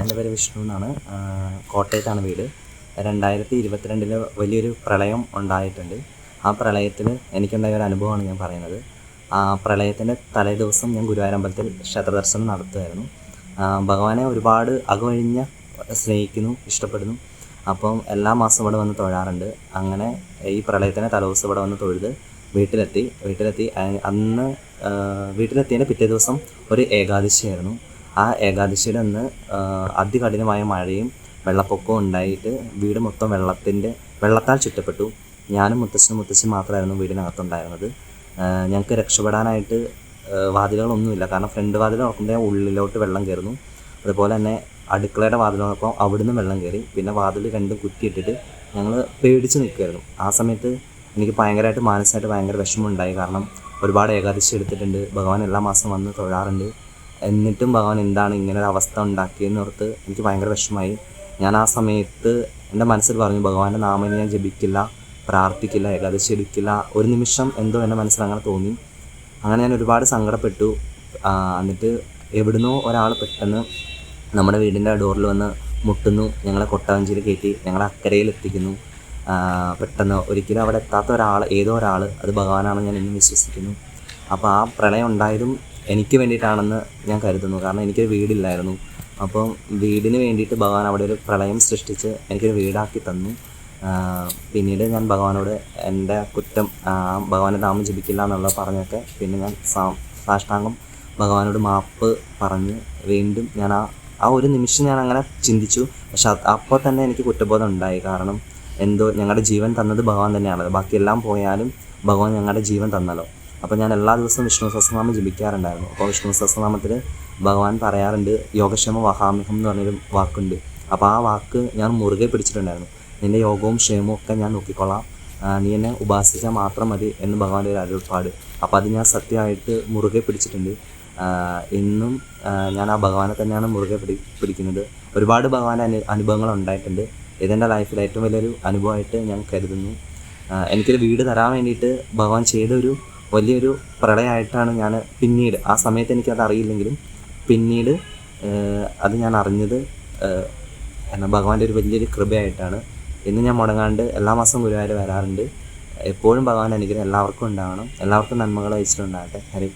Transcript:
എന്റെ പേര് വിഷ്ണു എന്നാണ്. കോട്ടയത്താണ് വീട്. രണ്ടായിരത്തി ഇരുപത്തിരണ്ടിൽ വലിയൊരു പ്രളയം ഉണ്ടായിട്ടുണ്ട്. ആ പ്രളയത്തിൽ എനിക്കുണ്ടായ ഒരു അനുഭവമാണ് ഞാൻ പറയുന്നത്. ആ പ്രളയത്തിന്റെ തലേദിവസം ഞാൻ ഗുരുവായൂരമ്പലത്തിൽ ക്ഷേത്രദർശനം നടത്തുമായിരുന്നു ഭഗവാനെ ഒരുപാട് അകമഴിഞ്ഞ സ്നേഹിക്കുന്നു ഇഷ്ടപ്പെടുന്നു. അപ്പം എല്ലാ മാസവും ഇവിടെ വന്ന് തൊഴാറുണ്ട്. അങ്ങനെ ഈ പ്രളയത്തിന്റെ തലേദിവസം ഇവിടെ വന്ന് തൊഴുത് വീട്ടിലെത്തി. വീട്ടിലെത്തി അന്ന് വീട്ടിലെത്തിയതിന്റെ പിറ്റേ ദിവസം ഒരു ഏകാദശിയായിരുന്നു. ആ ഏകാദശിയിലന്ന് അതികഠിനമായ മഴയും വെള്ളപ്പൊക്കവും ഉണ്ടായിട്ട് വീട് മൊത്തം വെള്ളത്തിന്റെ വെള്ളത്താൽ ചുറ്റപ്പെട്ടു. ഞാനും മുത്തശ്ശനും മുത്തശ്ശി മാത്രമായിരുന്നു വീടിനകത്തുണ്ടായിരുന്നത്. ഞങ്ങൾക്ക് രക്ഷപ്പെടാനായിട്ട് വാതിലുകളൊന്നുമില്ല. കാരണം ഫ്രണ്ട് വാതിൽ നോക്കുമ്പോൾ ഉള്ളിലോട്ട് വെള്ളം കയറുന്നു. അതുപോലെ തന്നെ അടുക്കളയുടെ വാതിൽ നോക്കുമ്പോൾ അവിടുന്ന് വെള്ളം കയറി. പിന്നെ വാതിൽ രണ്ടും കുറ്റിയിട്ടിട്ട് ഞങ്ങൾ പേടിച്ച് നിൽക്കുമായിരുന്നു ആ സമയത്ത് എനിക്ക് ഭയങ്കരമായിട്ട് മാനസികമായിട്ട് ഭയങ്കര വിഷമമുണ്ടായി. കാരണം ഒരുപാട് ഏകാദശി എടുത്തിട്ടുണ്ട്. ഭഗവാൻ എല്ലാ മാസം വന്ന് തൊഴാറുണ്ട്. എന്നിട്ടും ഭഗവാൻ എന്താണ് ഇങ്ങനെ ഒരു അവസ്ഥ ഉണ്ടാക്കിയെന്ന് ഓർത്ത് എനിക്ക് ഭയങ്കര വിഷമമായി. ഞാൻ ആ സമയത്ത് എന്റെ മനസ്സിൽ പറഞ്ഞു ഭഗവാന്റെ നാമം ഞാൻ ജപിക്കില്ല പ്രാർത്ഥിക്കില്ല ഏകാദശി എടുക്കില്ല. ഒരു നിമിഷം എന്തോ എന്റെ മനസ്സിൽ അങ്ങനെ തോന്നി. അങ്ങനെ ഞാൻ ഒരുപാട് സങ്കടപ്പെട്ടു. എന്നിട്ട് എവിടുന്നോ ഒരാൾ പെട്ടെന്ന് നമ്മുടെ വീടിന്റെ ഡോറിൽ വന്ന് മുട്ടുന്നു ഞങ്ങളെ കൊട്ടവഞ്ചിയിൽ കയറ്റി ഞങ്ങളെ അക്കരയിൽ എത്തിക്കുന്നു. പെട്ടെന്ന് ഒരിക്കലും അവിടെ എത്താത്ത ഒരാൾ ഏതോ ഒരാൾ അത് ഭഗവാനാണെന്ന് ഞാൻ ഇന്നും വിശ്വസിക്കുന്നു. അപ്പോൾ ആ പ്രളയം ഉണ്ടായതും എനിക്ക് വേണ്ടിയിട്ടാണെന്ന് ഞാൻ കരുതുന്നു. കാരണം എനിക്കൊരു വീടില്ലായിരുന്നു. അപ്പം വീടിന് വേണ്ടിയിട്ട് ഭഗവാൻ അവിടെ ഒരു പ്രളയം സൃഷ്ടിച്ച് എനിക്കൊരു വീടാക്കി തന്നു. പിന്നീട് ഞാൻ ഭഗവാനോട് എന്റെ കുറ്റം ഭഗവാനെ നാമം ജപിക്കില്ല എന്നുള്ളത് പറഞ്ഞൊക്കെ പിന്നെ ഞാൻ സാഷ്ടാംഗം ഭഗവാനോട് മാപ്പ് പറഞ്ഞ് വീണ്ടും ഞാൻ ആ ആ ഒരു നിമിഷം ഞാൻ അങ്ങനെ ചിന്തിച്ചു. പക്ഷെ അപ്പോൾ തന്നെ എനിക്ക് കുറ്റബോധം ഉണ്ടായി. കാരണം എന്തോ ഞങ്ങളുടെ ജീവൻ തന്നത് ഭഗവാൻ തന്നെയാണല്ലോ. ബാക്കിയെല്ലാം പോയാലും ഭഗവാൻ ഞങ്ങളുടെ ജീവൻ തന്നല്ലോ. അപ്പോൾ ഞാൻ എല്ലാ ദിവസവും വിഷ്ണു സഹസ്രനാമം ജപിക്കാറുണ്ടായിരുന്നു. അപ്പോൾ വിഷ്ണു സഹസ്രനാമത്തിൽ ഭഗവാൻ പറയാറുണ്ട് യോഗക്ഷേമ വഹാമിഹം എന്ന് പറഞ്ഞൊരു വാക്കുണ്ട്. അപ്പോൾ ആ വാക്ക് ഞാൻ മുറുകെ പിടിച്ചിട്ടുണ്ടായിരുന്നു. നിന്റെ യോഗവും ക്ഷേമവും ഒക്കെ ഞാൻ നോക്കിക്കൊള്ളാം. നീ എന്നെ ഉപാസിച്ചാൽ മാത്രം മതി എന്ന് ഭഗവാന്റെ ഒരു അരുൾപ്പാട്. അപ്പോൾ അത് ഞാൻ സത്യമായിട്ട് മുറുകെ പിടിച്ചിട്ടുണ്ട്. ഇന്നും ഞാൻ ആ ഭഗവാനെ തന്നെയാണ് മുറുകെ പിടി പിടിക്കുന്നത്. ഒരുപാട് ഭഗവാന്റെ അനു അനുഭവങ്ങൾ ഉണ്ടായിട്ടുണ്ട്. ഇതെന്റെ ലൈഫിൽ ഏറ്റവും വലിയൊരു അനുഭവമായിട്ട് ഞാൻ കരുതുന്നു. എനിക്കൊരു വീട് തരാൻ വേണ്ടിയിട്ട് ഭഗവാൻ ചെയ്തൊരു വലിയൊരു പ്രളയമായിട്ടാണ് ഞാൻ പിന്നീട് ആ സമയത്ത് എനിക്കത് അറിയില്ലെങ്കിലും പിന്നീട് അത് ഞാൻ അറിഞ്ഞത് എന്നാൽ എന്നാ ഭഗവാന്റെ ഒരു വലിയൊരു കൃപയായിട്ടാണ്. ഇന്ന് ഞാൻ മുടങ്ങാണ്ട് എല്ലാ മാസവും ഗുരുവായൂർ വരാറുണ്ട്. എപ്പോഴും ഭഗവാൻ അനുഗ്രഹം എല്ലാവർക്കും ഉണ്ടാവണം. എല്ലാവർക്കും നന്മകൾ അയച്ചിട്ടുണ്ടാകട്ടെ ഹരി